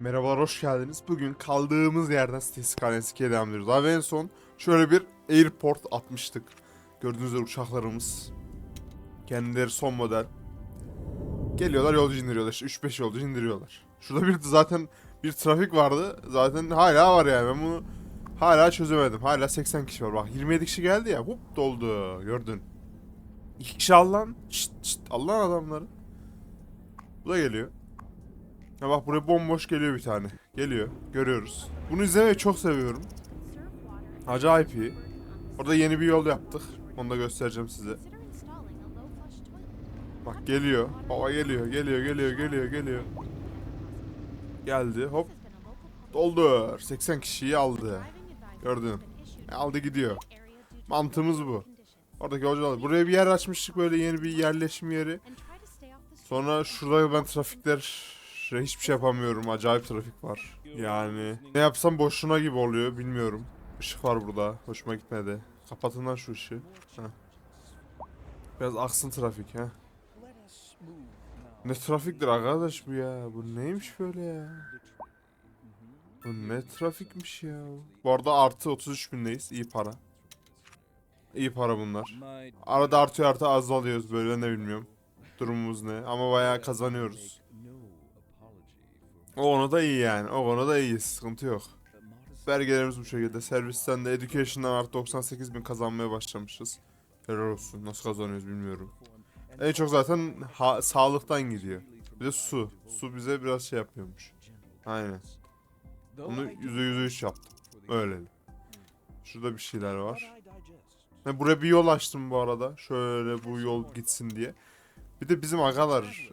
Merhabalar, hoş geldiniz. Bugün kaldığımız yerden statistik analiziye devam ediyoruz. En son şöyle bir airport atmıştık. Gördüğünüz üzere uçaklarımız. Kendileri son model. Geliyorlar yolcu indiriyorlar. İşte 3-5 yolcu indiriyorlar. Şurada bir zaten bir trafik vardı. Zaten hala var yani. Ben bunu hala çözemedim. Hala 80 kişi var. Bak 27 kişi geldi ya. Hop doldu. Gördün. İki kişi al lan. Şşt, şşt, al adamları. Bu da geliyor. Ya bak buraya bomboş geliyor bir tane. Geliyor. Görüyoruz. Bunu izlemeyi çok seviyorum. Acayip iyi. Orada yeni bir yol yaptık. Onu da göstereceğim size. Bak geliyor. Baba geliyor. Geliyor, geliyor, geliyor, geliyor. Geldi. Hop. Doldur. 80 kişiyi aldı. Gördün. E, Aldı gidiyor. Mantığımız bu. Oradaki yolcular. Buraya bir yer açmıştık böyle yeni bir yerleşim yeri. Sonra şurada ben trafikler hiçbir şey yapamıyorum. Acayip trafik var. Yani ne yapsam boşuna gibi oluyor bilmiyorum. Işık var burada. Hoşuma gitmedi. Kapatın lan şu ışığı. Heh. Biraz aksın trafik ha. Ne trafiktir arkadaş bu ya? Bu neymiş böyle ya? Bu ne trafikmiş ya? Bu arada artı 33 bindeyiz. İyi para. İyi para bunlar. Arada artıyor artı azalıyoruz böyle ne bilmiyorum. Durumumuz ne ama bayağı kazanıyoruz. O konuda iyi yani. O konuda iyi. Sıkıntı yok. Vergilerimiz bu şekilde. Servisten de Education'dan artı 98 bin kazanmaya başlamışız. Helal olsun. Nasıl kazanıyoruz bilmiyorum. En çok zaten ha- sağlıktan gidiyor. Bir de su. Su bize biraz şey yapıyormuş. Aynen. Bunu yüzde yüzde üç yaptım. Öyle. Şurada bir şeyler var. Ben buraya bir yol açtım bu arada. Şöyle bu yol gitsin diye. Bir de bizim agalar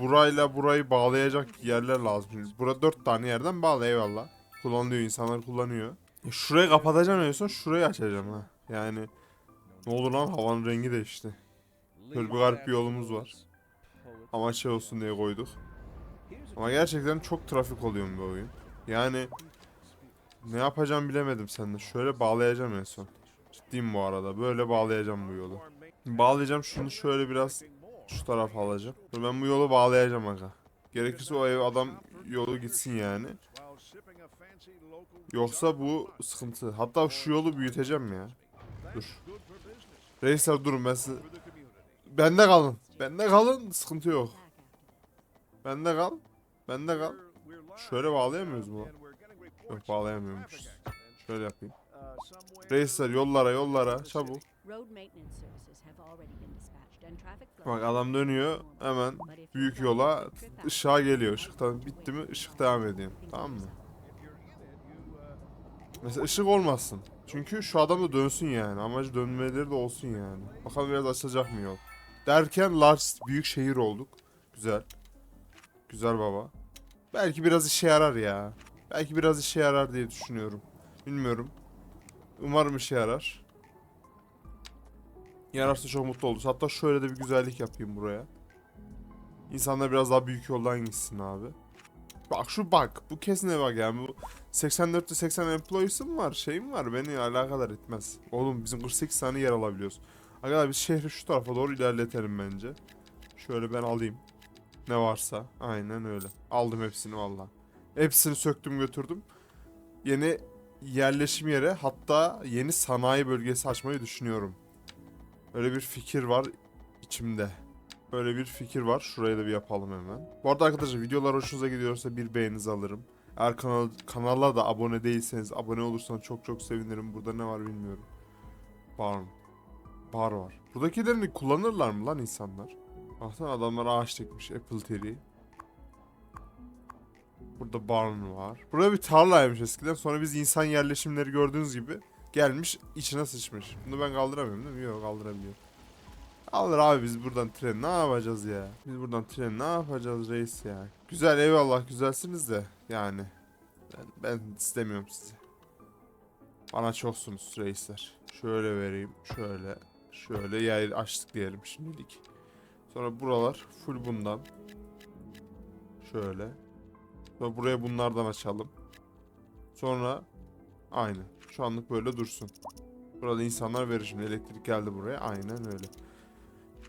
burayla burayı bağlayacak yerler lazım. Burada dört tane yerden bağlı eyvallah. Kullanılıyor insanlar kullanıyor. E şurayı kapatacağım son şurayı açacağım ha. Yani ne olur lan havanın rengi değişti. Böyle bir garip bir yolumuz var. Ama şey olsun diye koyduk. Ama gerçekten çok trafik oluyor bu oyun. Yani ne yapacağım bilemedim sende. Şöyle bağlayacağım en son. Ciddiyim bu arada. Böyle bağlayacağım bu yolu. Bağlayacağım şunu şöyle biraz şu tarafa alacağım. Dur Ben bu yolu bağlayacağım aga. Gerekirse o ev adam yolu gitsin yani. Yoksa bu sıkıntı. Hatta şu yolu büyüteceğim ya. Dur. Reisler durun ben size... Bende kalın. Bende kalın. Sıkıntı yok. Bende kal. Bende kal. Şöyle bağlayamıyoruz mu? Yok bağlayamıyormuşuz. Şöyle yapayım. Reisler yollara yollara çabuk. Bak adam dönüyor hemen büyük yola ışığa geliyor. Işıktan bitti mi ışık devam ediyor. Tamam mı? Mesela ışık olmasın. Çünkü şu adam da dönsün yani. Amacı dönmeleri de olsun yani. Bakalım biraz açılacak mı yol. Derken large büyük şehir olduk. Güzel. Güzel baba. Belki biraz işe yarar ya. Belki biraz işe yarar diye düşünüyorum. Bilmiyorum. Umarım işe yarar. Yararsa çok mutlu oluruz. Hatta şöyle de bir güzellik yapayım buraya. İnsanlar biraz daha büyük yoldan gitsin abi. Bak şu bak. Bu kesine bak yani. Bu 84'te 80 employee'sim var. Şeyim var. Beni alakadar etmez. Oğlum bizim 48 tane yer alabiliyoruz. Arkadaşlar biz şehri şu tarafa doğru ilerletelim bence. Şöyle ben alayım. Ne varsa. Aynen öyle. Aldım hepsini valla. Hepsini söktüm götürdüm. Yeni yerleşim yeri hatta yeni sanayi bölgesi açmayı düşünüyorum. Öyle bir fikir var içimde. Böyle bir fikir var. Şurayı da bir yapalım hemen. Bu arada arkadaşlar videolar hoşunuza gidiyorsa bir beğeninizi alırım. Eğer kanal, kanala da abone değilseniz abone olursanız çok çok sevinirim. Burada ne var bilmiyorum. Bar? Bar var. Buradakilerini kullanırlar mı lan insanlar? Baksana adamlar ağaç dikmiş. Apple tree. Burada barn var. Burada bir tarlaymış eskiden. Sonra biz insan yerleşimleri gördüğünüz gibi gelmiş içine sıçmış. Bunu ben kaldıramıyorum değil mi? Yok kaldırabiliyorum. Alır abi biz buradan tren ne yapacağız ya? Biz buradan tren ne yapacağız reis ya? Güzel eyvallah güzelsiniz de yani. Ben, ben istemiyorum sizi. Bana çoksunuz reisler. Şöyle vereyim. Şöyle. Şöyle yer açtık diyelim şimdilik. Sonra buralar full bundan. Şöyle. Sonra buraya bunlardan açalım. Sonra aynı. Şu anlık böyle dursun. Burada insanlar verir şimdi elektrik geldi buraya. Aynen öyle.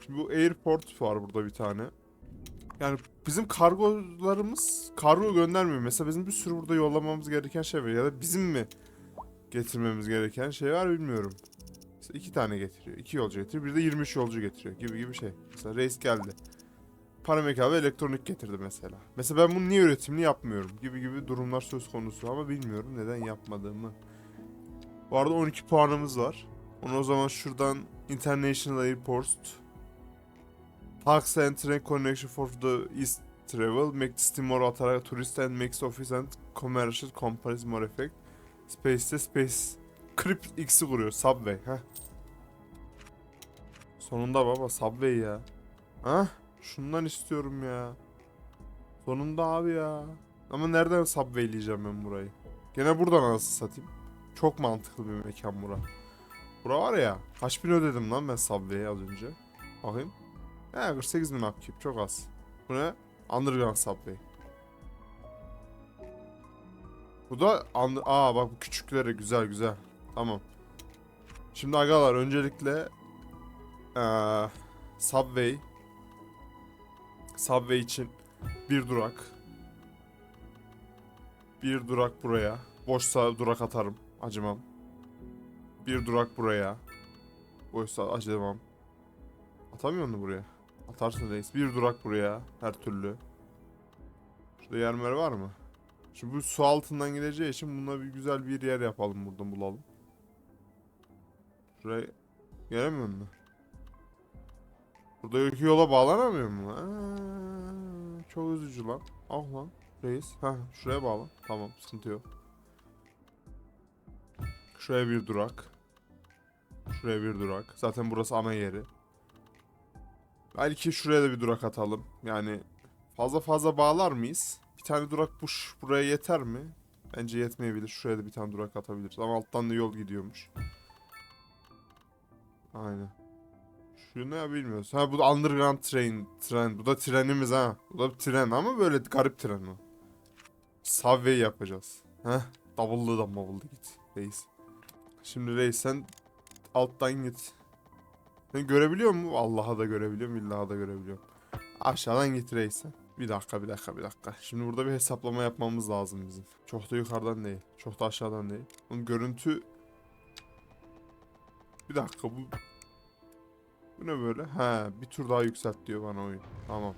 Şimdi bu airport var burada bir tane. Yani bizim kargolarımız kargo göndermiyor. Mesela bizim bir sürü burada yollamamız gereken şey var. Ya da bizim mi getirmemiz gereken şey var bilmiyorum. Mesela iki tane getiriyor. iki yolcu getiriyor. Bir de 23 yolcu getiriyor gibi gibi şey. Mesela reis geldi. Paramekal ve elektronik getirdi mesela. Mesela ben bunu niye üretimini yapmıyorum gibi gibi durumlar söz konusu ama bilmiyorum neden yapmadığımı. Bu arada 12 puanımız var. Onu o zaman şuradan International Airport Tax and train connection for the East travel make the city more attractive tourist and makes office and commercial companies more effect. Space'te Space Crypt X'i kuruyor. Subway. Heh. Sonunda baba Subway ya. Ha? Şundan istiyorum ya. Sonunda abi ya. Ama nereden Subway'leyeceğim ben burayı? Gene buradan anasını satayım. Çok mantıklı bir mekan bura. Bura var ya. Kaç bin ödedim lan ben Subway'e az önce. Bakayım. He 48 bin upkeep çok az. Bu ne? Underground Subway. Bu da and- aa bak bu küçükleri güzel güzel. Tamam. Şimdi agalar öncelikle eee Subway Subway için bir durak. Bir durak buraya. Boşsa durak atarım. Acımam. Bir durak buraya. Boşsa acımam. Atamıyor musun buraya? Atarsın reis. Bir durak buraya. Her türlü. Şurada yer mer var mı? Şimdi bu su altından gideceği için buna bir güzel bir yer yapalım buradan bulalım. Şuraya gelemiyor mu? Burada öykü yola bağlanamıyor mu? Çok üzücü lan. Ah lan reis. Ha şuraya bağlan. Tamam sıkıntı yok. Şuraya bir durak. Şuraya bir durak. Zaten burası ana yeri. Belki şuraya da bir durak atalım. Yani fazla fazla bağlar mıyız? Bir tane durak bu buraya yeter mi? Bence yetmeyebilir. Şuraya da bir tane durak atabiliriz. Ama alttan da yol gidiyormuş. Aynen. Şu ne bilmiyoruz. Ha bu da underground train. Tren. Bu da trenimiz ha. Bu da bir tren ama böyle garip tren o. Subway yapacağız. Heh. Double'lı da mavullu git. Reis. Şimdi reis sen alttan git. Sen görebiliyor musun? Allah'a da görebiliyorum, illaha da görebiliyorum. Aşağıdan git reis sen. Bir dakika, bir dakika, bir dakika. Şimdi burada bir hesaplama yapmamız lazım bizim. Çok da yukarıdan değil. Çok da aşağıdan değil. Bunun görüntü... Bir dakika bu... Bu ne böyle? He, bir tur daha yükselt diyor bana oyun. Tamam.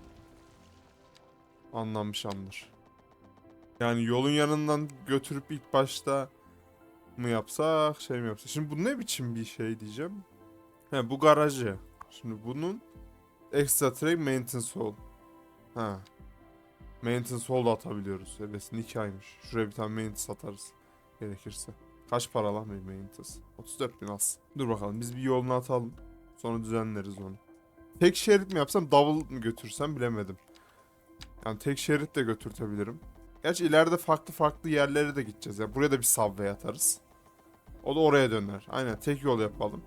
Anlamışamdır. Yani yolun yanından götürüp ilk başta mı yapsak, şey mi yapsak? Şimdi bu ne biçim bir şey diyeceğim. He bu garajı. Şimdi bunun extra track maintenance hall. Ha. Maintenance hall atabiliyoruz. Evet nikahıymış. Şuraya bir tane maintenance atarız. Gerekirse. Kaç para lan bir maintenance? 34 bin az. Dur bakalım biz bir yolunu atalım. Sonra düzenleriz onu. Tek şerit mi yapsam double mı götürsem bilemedim. Yani tek şerit de götürtebilirim. Gerçi ileride farklı farklı yerlere de gideceğiz. Yani buraya da bir subway atarız. O da oraya döner. Aynen tek yol yapalım.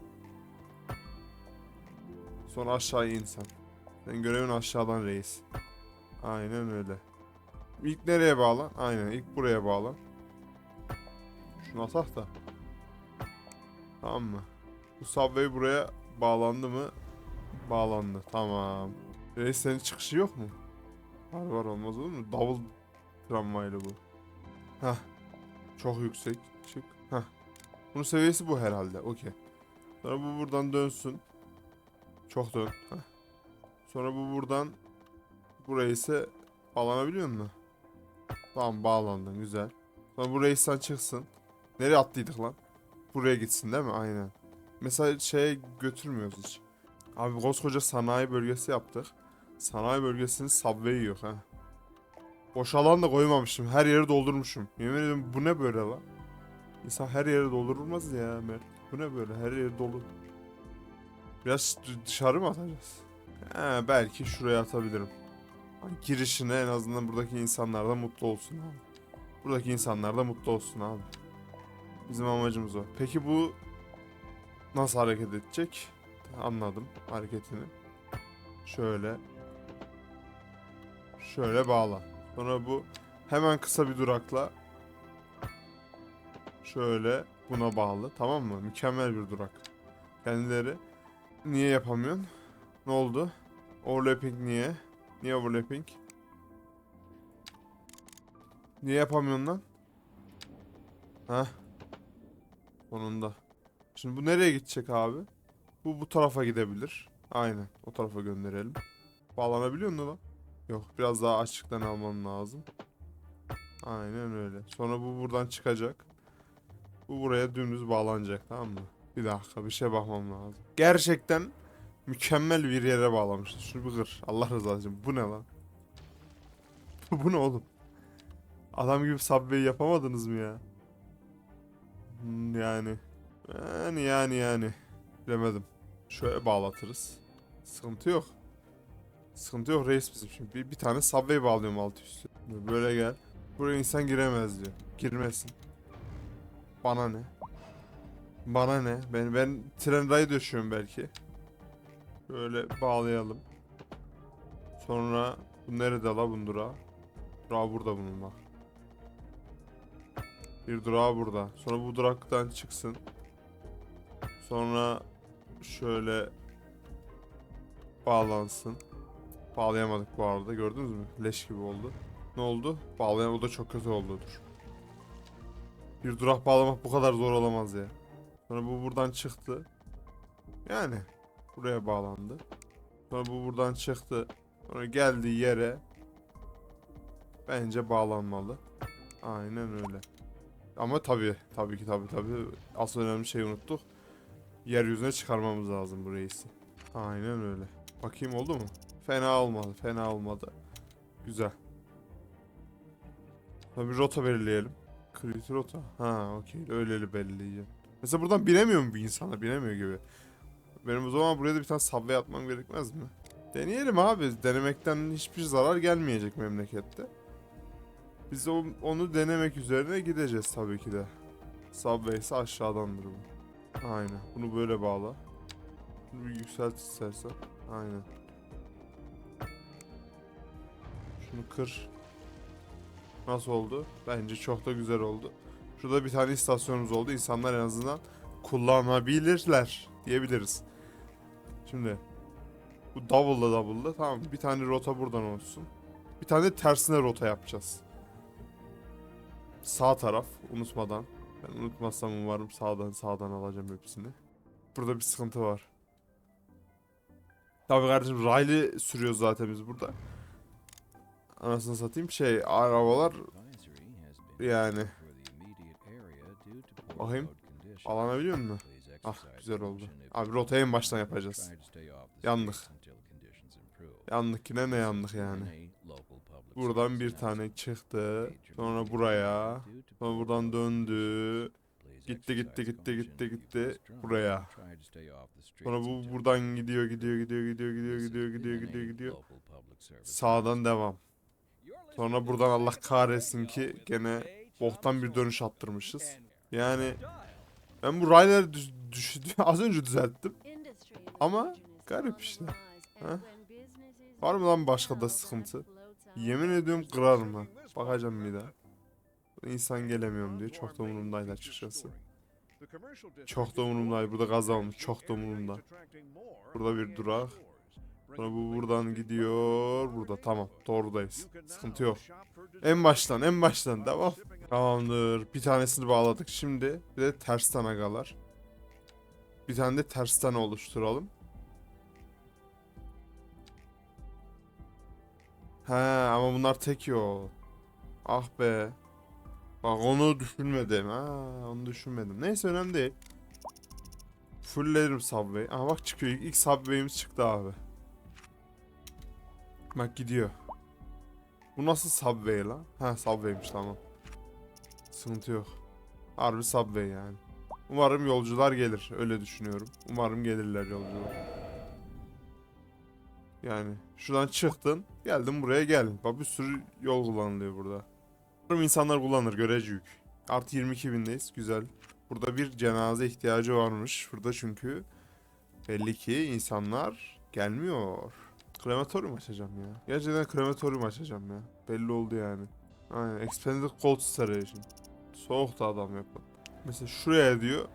Sonra aşağıya insan. Sen görevin aşağıdan reis. Aynen öyle. İlk nereye bağlan? Aynen ilk buraya bağlan. Şunu atak da. Tamam mı? Bu subway buraya bağlandı mı? Bağlandı. Tamam. Reis senin çıkışı yok mu? Var var olmaz olur mu? Double tramvaylı bu. Hah. Çok yüksek. Çık. Bunun seviyesi bu herhalde. Okey. Sonra bu buradan dönsün. Çok dön. Heh. Sonra bu buradan buraya ise bağlanabiliyor mu? Tamam bağlandın güzel. Sonra bu reisten çıksın. Nereye attıydık lan? Buraya gitsin değil mi? Aynen. Mesela şeye götürmüyoruz hiç. Abi koskoca sanayi bölgesi yaptık. Sanayi bölgesinin subway yok ha. Boş alan da koymamışım. Her yeri doldurmuşum. Yemin ediyorum bu ne böyle lan? İnsan her yeri doldurulmaz ya Mert. Bu ne böyle? Her yeri dolu. Biraz dışarı mı atacağız? He, belki şuraya atabilirim. Girişine en azından buradaki insanlar da mutlu olsun abi. Buradaki insanlar da mutlu olsun abi. Bizim amacımız o. Peki bu nasıl hareket edecek? Anladım hareketini. Şöyle. Şöyle bağla. Sonra bu hemen kısa bir durakla şöyle buna bağlı. Tamam mı? Mükemmel bir durak. Kendileri Niye yapamıyorsun? Ne oldu? Overlapping niye? Niye overlapping? Niye yapamıyorsun lan? Heh. Sonunda. Şimdi bu nereye gidecek abi? Bu bu tarafa gidebilir. Aynen. O tarafa gönderelim. Bağlanabiliyor mu lan? Yok. Biraz daha açıktan almam lazım. Aynen öyle. Sonra bu buradan çıkacak. Bu buraya dümdüz bağlanacak tamam mı? Bir dakika bir şey bakmam lazım. Gerçekten mükemmel bir yere bağlamışlar. Şunu bir kır. Allah rızası için. Bu ne lan? bu ne oğlum? Adam gibi subway yapamadınız mı ya? Hmm, Yani. Yani yani yani. Bilemedim. Şöyle bağlatırız. Sıkıntı yok. Sıkıntı yok reis bizim şimdi. Bir, bir tane subway bağlıyorum altı üstü. Böyle gel. Buraya insan giremez diyor. Girmesin. Bana ne? Bana ne? Ben ben tren rayı döşüyorum belki. Böyle bağlayalım. Sonra bu nerede la bunun durağı? Durağı burada bunun bak. Bir durağı burada. Sonra bu duraktan çıksın. Sonra şöyle bağlansın. Bağlayamadık bu arada gördünüz mü? Leş gibi oldu. Ne oldu? Bağlayan o da çok kötü oldu. Dur. Bir durak bağlamak bu kadar zor olamaz ya. Sonra bu buradan çıktı. Yani buraya bağlandı. Sonra bu buradan çıktı. Sonra geldi yere bence bağlanmalı. Aynen öyle. Ama tabii tabii ki tabii tabii asıl önemli şeyi unuttuk. Yeryüzüne çıkarmamız lazım bu reisi. Aynen öyle. Bakayım oldu mu? Fena olmadı. Fena olmadı. Güzel. Bir rota belirleyelim. Kriti rota. Ha okey. Öyleli belirleyeceğim. Mesela buradan binemiyor mu bir insana? Binemiyor gibi. Benim o zaman buraya da bir tane subway atmam gerekmez mi? Deneyelim abi. Denemekten hiçbir zarar gelmeyecek memlekette. Biz o- onu denemek üzerine gideceğiz tabii ki de. Subway ise aşağıdandır bu. Aynen. Bunu böyle bağla. Bunu bir yükselt istersen. Aynen. Şunu kır. Nasıl oldu? Bence çok da güzel oldu. Şurada bir tane istasyonumuz oldu. İnsanlar en azından kullanabilirler diyebiliriz. Şimdi bu double'la double'la tamam bir tane rota buradan olsun. Bir tane de tersine rota yapacağız. Sağ taraf unutmadan. Ben unutmazsam umarım sağdan sağdan alacağım hepsini. Burada bir sıkıntı var. Tabii kardeşim raylı sürüyoruz zaten biz burada. Anasını satayım şey arabalar yani Bakayım. Alınabiliyor mu? Ah güzel oldu. Abi rotayı en baştan yapacağız. Yandık. Yandık yine ne yandık yani. Buradan bir tane çıktı. Sonra buraya. Sonra buradan döndü. Gitti gitti gitti gitti gitti. Buraya. Sonra bu buradan gidiyor gidiyor gidiyor gidiyor gidiyor gidiyor gidiyor gidiyor gidiyor. Sağdan devam. Sonra buradan Allah kahretsin ki gene boktan bir dönüş attırmışız. Yani ben bu düş, düş- az önce düzelttim. Ama garip işte. Ha? Var mı lan başka da sıkıntı? Yemin ediyorum kırarım ha. Bakacağım bir daha. İnsan gelemiyorum diye çok da umurumdaydı açıkçası. Çok da umurumdaydı. Burada gaz almış. Çok da umurumda. Burada bir durak. Sonra bu buradan gidiyor. Burada tamam. Doğrudayız. Sıkıntı yok. En baştan en baştan devam. Tamamdır. Bir tanesini bağladık. Şimdi bir de tersten agalar. Bir tane de tersten oluşturalım. He ama bunlar tek yol. Ah be. Bak onu düşünmedim. Ha, onu düşünmedim. Neyse önemli değil. Fulllerim Subway. Aha bak çıkıyor. İlk Subway'imiz çıktı abi. Bak gidiyor. Bu nasıl Subway lan? Ha Subway'miş tamam. Sıkıntı yok. Harbi Subway yani. Umarım yolcular gelir. Öyle düşünüyorum. Umarım gelirler yolcular. Yani şuradan çıktın. Geldin buraya gel. Bak bir sürü yol kullanılıyor burada. Umarım insanlar kullanır. Görece yük. Artı 22 bindeyiz. Güzel. Burada bir cenaze ihtiyacı varmış. Burada çünkü belli ki insanlar gelmiyor. Krematoryum açacağım ya. Gerçekten krematoryum açacağım ya. Belli oldu yani. Aynen. Expanded Cold Installation. Soğuk da adam yapın. Mesela şuraya diyor.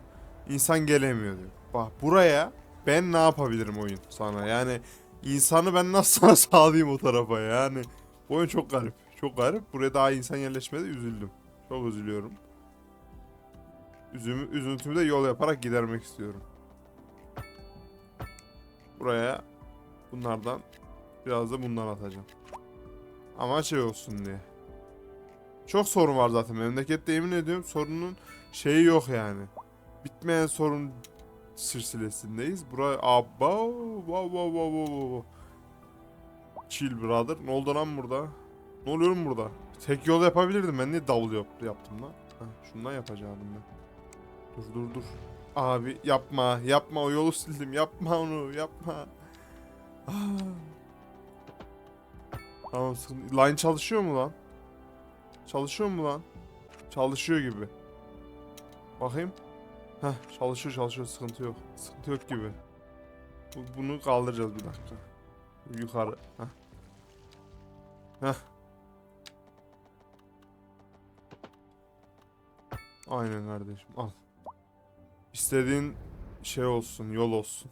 insan gelemiyor diyor. Bak buraya ben ne yapabilirim oyun sana? Yani İnsanı ben nasıl sana sağlayayım o tarafa yani. Bu oyun çok garip. Çok garip. Buraya daha insan yerleşmedi üzüldüm. Çok üzülüyorum. Üzümü, üzüntümü de yol yaparak gidermek istiyorum. Buraya bunlardan biraz da bundan atacağım. Ama şey olsun diye. Çok sorun var zaten memlekette yemin ediyorum sorunun şeyi yok yani. Bitmeyen sorun silsilesindeyiz. Buraya abba wow wow wow wow. Chill brother. Ne oldu lan burada? Ne oluyor lan burada? Tek yol yapabilirdim. Ben niye davul yap yaptım lan? Heh, şundan yapacaktım ben. Dur dur dur. Abi yapma yapma o yolu sildim. Yapma onu yapma. Tamam sıkıntı. Line çalışıyor mu lan? Çalışıyor mu lan? Çalışıyor gibi. Bakayım. Heh çalışıyor çalışıyor sıkıntı yok. Sıkıntı yok gibi. Bu- Bunu kaldıracağız bir dakika. Yukarı. Heh. Heh. Aynen kardeşim al. İstediğin şey olsun yol olsun.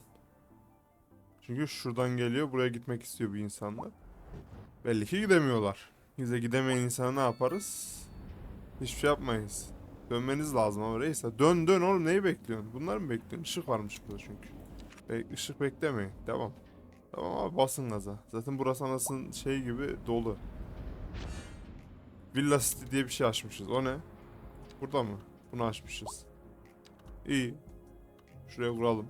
Çünkü şuradan geliyor buraya gitmek istiyor bir insanlar. Belli ki gidemiyorlar. Bize gidemeyen insana ne yaparız? Hiçbir şey yapmayız. Dönmeniz lazım ama reis'e. Dön dön oğlum neyi bekliyorsun? Bunlar mı bekliyorsun? Işık varmış burada çünkü. Be ışık beklemeyin. Devam. Tamam abi basın gaza. Zaten burası anasının şey gibi dolu. Villa City diye bir şey açmışız. O ne? Burada mı? Bunu açmışız. İyi. Şuraya kuralım.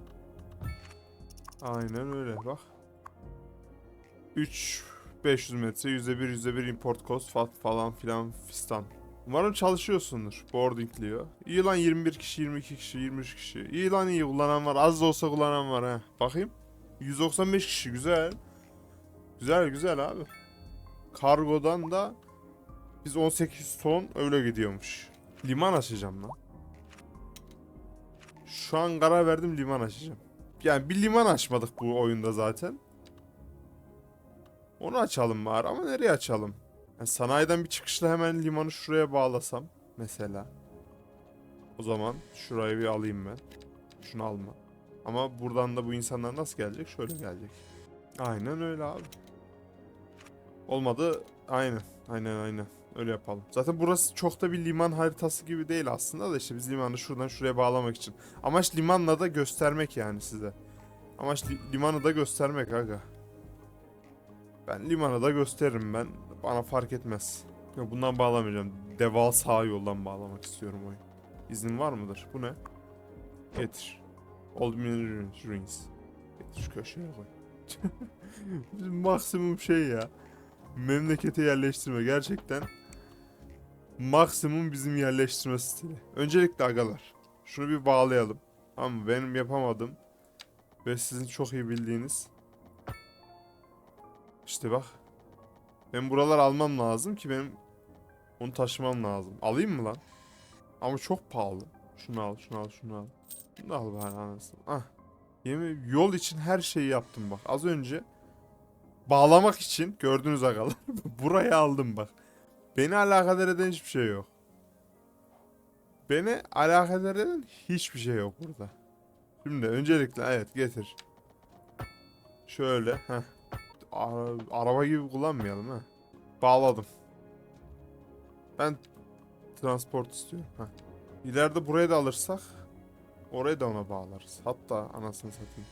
Aynen öyle bak. 3 500 metre %1 %1 import cost fa- falan filan fistan. Umarım çalışıyorsundur boardingliyor. İyi lan 21 kişi, 22 kişi, 23 kişi. İyi lan iyi kullanan var. Az da olsa kullanan var ha. Bakayım. 195 kişi güzel. Güzel güzel abi. Kargodan da biz 18 ton öyle gidiyormuş. Liman açacağım lan. Şu an karar verdim liman açacağım. Yani bir liman açmadık bu oyunda zaten. Onu açalım bari ama nereye açalım? Yani sanayiden bir çıkışla hemen limanı şuraya bağlasam mesela. O zaman şurayı bir alayım ben. Şunu alma. Ama buradan da bu insanlar nasıl gelecek? Şöyle gelecek. Aynen öyle abi. Olmadı. Aynen. Aynen aynen. Öyle yapalım. Zaten burası çok da bir liman haritası gibi değil aslında da işte biz limanı şuradan şuraya bağlamak için. Amaç limanla da göstermek yani size. Amaç li- limanı da göstermek aga. Ben limanı da gösteririm ben. Bana fark etmez. Yok bundan bağlamayacağım. Devasa yoldan bağlamak istiyorum oyun. İznin var mıdır? Bu ne? Getir. Old Mineral Rings. Getir şu köşeye koy. Maksimum şey ya. Memlekete yerleştirme gerçekten. Maksimum bizim yerleştirme stili. Öncelikle agalar. Şunu bir bağlayalım. Ama benim yapamadım. Ve sizin çok iyi bildiğiniz. İşte bak. Ben buralar almam lazım ki benim onu taşımam lazım. Alayım mı lan? Ama çok pahalı. Şunu al, şunu al, şunu al. Şunu da al bari anasını. Ah. Yemin yol için her şeyi yaptım bak. Az önce bağlamak için gördüğünüz agalar burayı aldım bak. Beni alakadar eden hiçbir şey yok. Beni alakadar eden hiçbir şey yok burada. Şimdi öncelikle evet getir. Şöyle heh. Ara- araba gibi kullanmayalım ha. Bağladım. Ben transport istiyorum. Heh. İleride burayı da alırsak orayı da ona bağlarız. Hatta anasını satayım.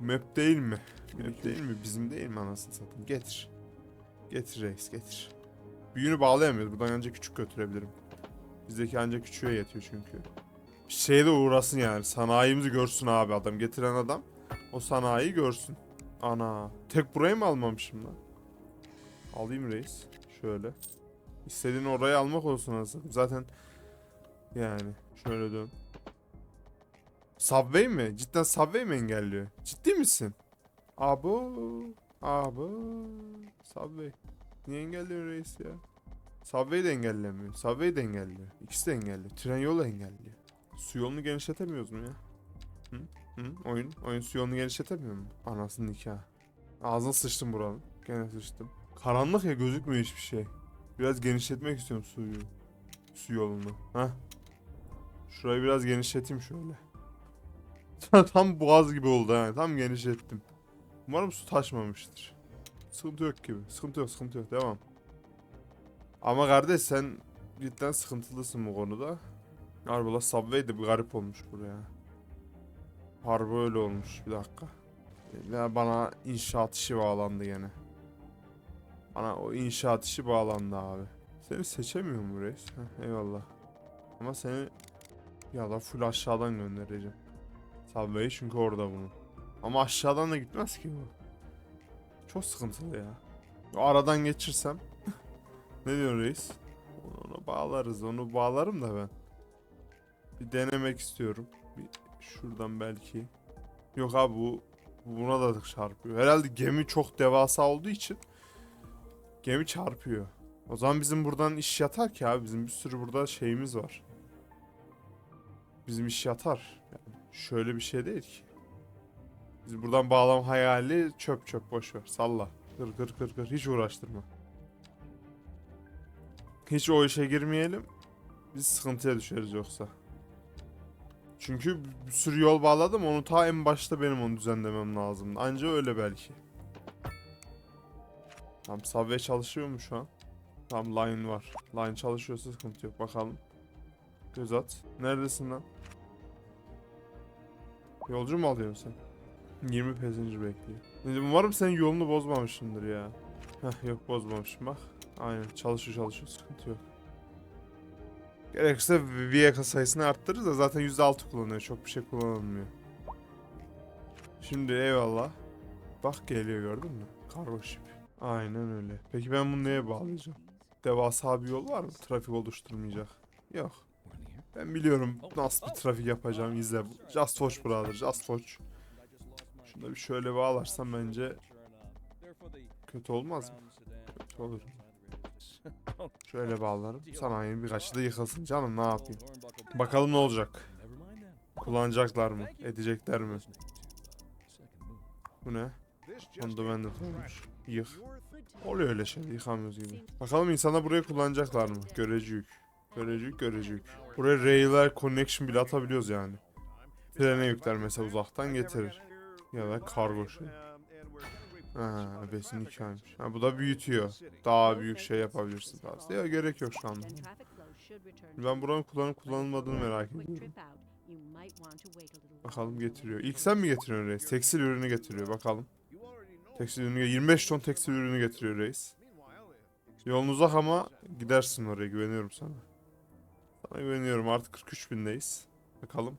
Map değil mi? Map değil mi? Bizim değil mi anasını satayım? Getir. Getir reis getir. Büyüğünü bağlayamıyoruz. Buradan ancak küçük götürebilirim. Bizdeki ancak küçüğe yetiyor çünkü. Şeye de uğrasın yani. Sanayimizi görsün abi adam. Getiren adam. O sanayiyi görsün. Ana. Tek burayı mı almamışım lan? Alayım reis. Şöyle. İstediğin orayı almak olsun aslında. Zaten yani şöyle dön. Subway mi? Cidden Subway mi engelliyor? Ciddi misin? Abo. Abo. Subway. Niye engelliyor reis ya? Subway de engellemiyor. Subway de engelliyor. İkisi de engelliyor. Tren yolu engelliyor. Su yolunu genişletemiyoruz mu ya? Hı? Hı? Oyun, oyun su yolunu genişletemiyor mu? Anasının nikahı. Ağzına sıçtım buranın. Gene sıçtım. Karanlık ya gözükmüyor hiçbir şey. Biraz genişletmek istiyorum suyu. Su yolunu. Hah. Şurayı biraz genişleteyim şöyle. Tam boğaz gibi oldu ha. Tam genişlettim. Umarım su taşmamıştır. Sıkıntı yok gibi. Sıkıntı yok, sıkıntı yok. Devam. Ama kardeş sen cidden sıkıntılısın bu konuda. Harbi la Subway de bir garip olmuş buraya. Harbi öyle olmuş. Bir dakika. Ya bana inşaat işi bağlandı gene. Bana o inşaat işi bağlandı abi. Seni seçemiyor mu reis? Heh, eyvallah. Ama seni ya da full aşağıdan göndereceğim. Subway çünkü orada bunun. Ama aşağıdan da gitmez ki bu. Çok sıkıntılı ya. Aradan geçirsem. ne diyorsun reis? Onu bağlarız. Onu bağlarım da ben. Bir denemek istiyorum. Bir şuradan belki. Yok abi bu buna da çarpıyor. Herhalde gemi çok devasa olduğu için gemi çarpıyor. O zaman bizim buradan iş yatar ki abi. Bizim bir sürü burada şeyimiz var. Bizim iş yatar. Yani şöyle bir şey değil ki. Biz buradan bağlam hayali çöp çöp boş ver. Salla. Kır kır kır kır. Hiç uğraştırma. Hiç o işe girmeyelim. Biz sıkıntıya düşeriz yoksa. Çünkü bir sürü yol bağladım. Onu ta en başta benim onu düzenlemem lazımdı. Anca öyle belki. Tamam subway çalışıyor mu şu an? Tamam line var. Line çalışıyorsa sıkıntı yok. Bakalım. Göz at. Neredesin lan? Yolcu mu alıyorsun sen? 20 passenger bekliyor. Umarım senin yolunu bozmamışsındır ya. Heh yok bozmamışım bak. Aynen çalışıyor çalışıyor sıkıntı yok. Gerekirse vehicle sayısını arttırırız da zaten %6 kullanıyor. Çok bir şey kullanılmıyor. Şimdi eyvallah. Bak geliyor gördün mü? Kargo ship. Aynen öyle. Peki ben bunu neye bağlayacağım? Devasa bir yol var mı? Trafik oluşturmayacak. Yok. Ben biliyorum nasıl bir trafik yapacağım izle. Just Watch brother, Just Watch. Şunu da bir şöyle bağlarsam bence kötü olmaz mı? Kötü olur. Şöyle bağlarım. Sanayinin birkaçı da yıkılsın canım ne yapayım. Bakalım ne olacak. Kullanacaklar mı? Edecekler mi? Bu ne? Fundamental olmuş. Yık. Oluyor öyle şey yıkamıyoruz gibi. Bakalım insanlar burayı kullanacaklar mı? Görece yük. Görece yük, görece yük. Buraya rail'ler connection bile atabiliyoruz yani. Trene yükler mesela uzaktan getirir. Ya da kargo şey. Ha, besin hikayeymiş. Ha, bu da büyütüyor. Daha büyük şey yapabilirsin tarzı. Ya gerek yok şu anda. Ben buranın kullanıp kullanılmadığını merak ediyorum. Bakalım getiriyor. İlk sen mi getiriyorsun reis? Tekstil ürünü getiriyor bakalım. Tekstil ürünü 25 ton tekstil ürünü getiriyor reis. Yolun uzak ama gidersin oraya güveniyorum sana. Sana güveniyorum artık 43 bindeyiz. Bakalım.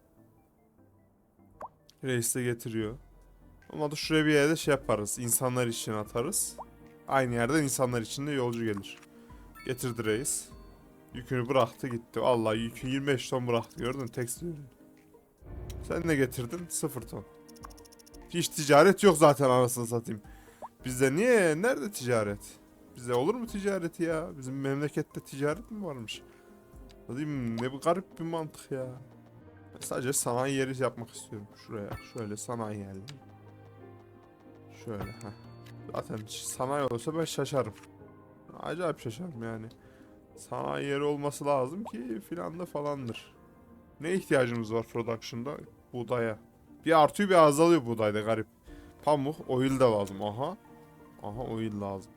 Reis de getiriyor. Ama da şuraya bir yerde şey yaparız. İnsanlar için atarız. Aynı yerden insanlar için de yolcu gelir. Getirdi reis. Yükünü bıraktı gitti. Vallahi yükü 25 ton bıraktı gördün mü? Sen ne getirdin? 0 ton. Hiç ticaret yok zaten anasını satayım. Bizde niye? Nerede ticaret? Bizde olur mu ticareti ya? Bizim memlekette ticaret mi varmış? Dedim ne bu garip bir mantık ya. Ben sadece sanayi yeri yapmak istiyorum. Şuraya şöyle sanayi yerleri. Şöyle ha. Zaten sanayi olursa ben şaşarım. Acayip şaşarım yani. Sanayi yeri olması lazım ki filan da falandır. Ne ihtiyacımız var production'da? Buğdaya. Bir artıyor bir azalıyor buğdayda garip. Pamuk, oil de lazım. Aha. Aha oil lazım.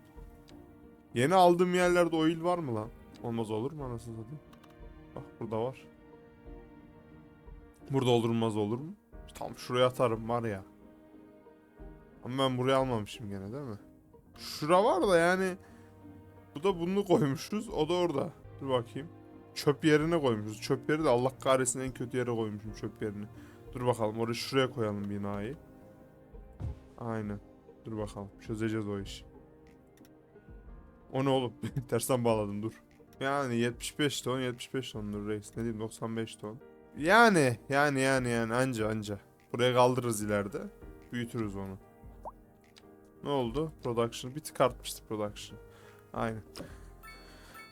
Yeni aldığım yerlerde oil var mı lan? Olmaz olur mu anasını satayım? Bak burada var. Burada olurmaz olur mu? Tam şuraya atarım var ya. Ama ben buraya almamışım gene değil mi? Şura var da yani bu da bunu koymuşuz. O da orada. Dur bakayım. Çöp yerine koymuşuz. Çöp yeri de Allah kahretsin en kötü yere koymuşum çöp yerini. Dur bakalım oraya şuraya koyalım binayı. Aynen. Dur bakalım çözeceğiz o işi. O ne oğlum? Tersten bağladım dur. Yani 75 ton 75 tondur reis. Ne diyeyim 95 ton. Yani yani yani yani anca anca. Buraya kaldırırız ileride. Büyütürüz onu. Ne oldu? Production. Bir tık artmıştı production. Aynen.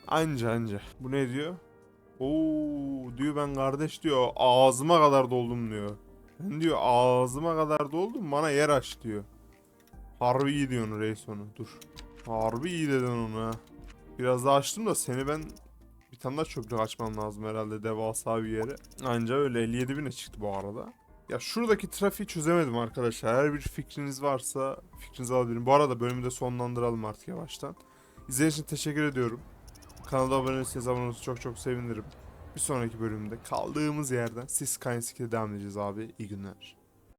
Anca anca. Bu ne diyor? Oo diyor ben kardeş diyor ağzıma kadar doldum diyor. Ben diyor ağzıma kadar doldum bana yer aç diyor. Harbi iyi diyorsun reis onu dur. Harbi iyi dedin onu. Biraz daha açtım da seni ben bir tane daha çöplük açmam lazım herhalde devasa bir yere. Anca öyle 57 bine çıktı bu arada. Ya şuradaki trafiği çözemedim arkadaşlar. Her bir fikriniz varsa fikrinizi alabilirim. Bu arada bölümü de sonlandıralım artık yavaştan. İzlediğiniz için teşekkür ediyorum. Kanala abone değilseniz abone olursanız çok çok sevinirim. Bir sonraki bölümde kaldığımız yerden siz Kaynsik'e devam edeceğiz abi. İyi günler.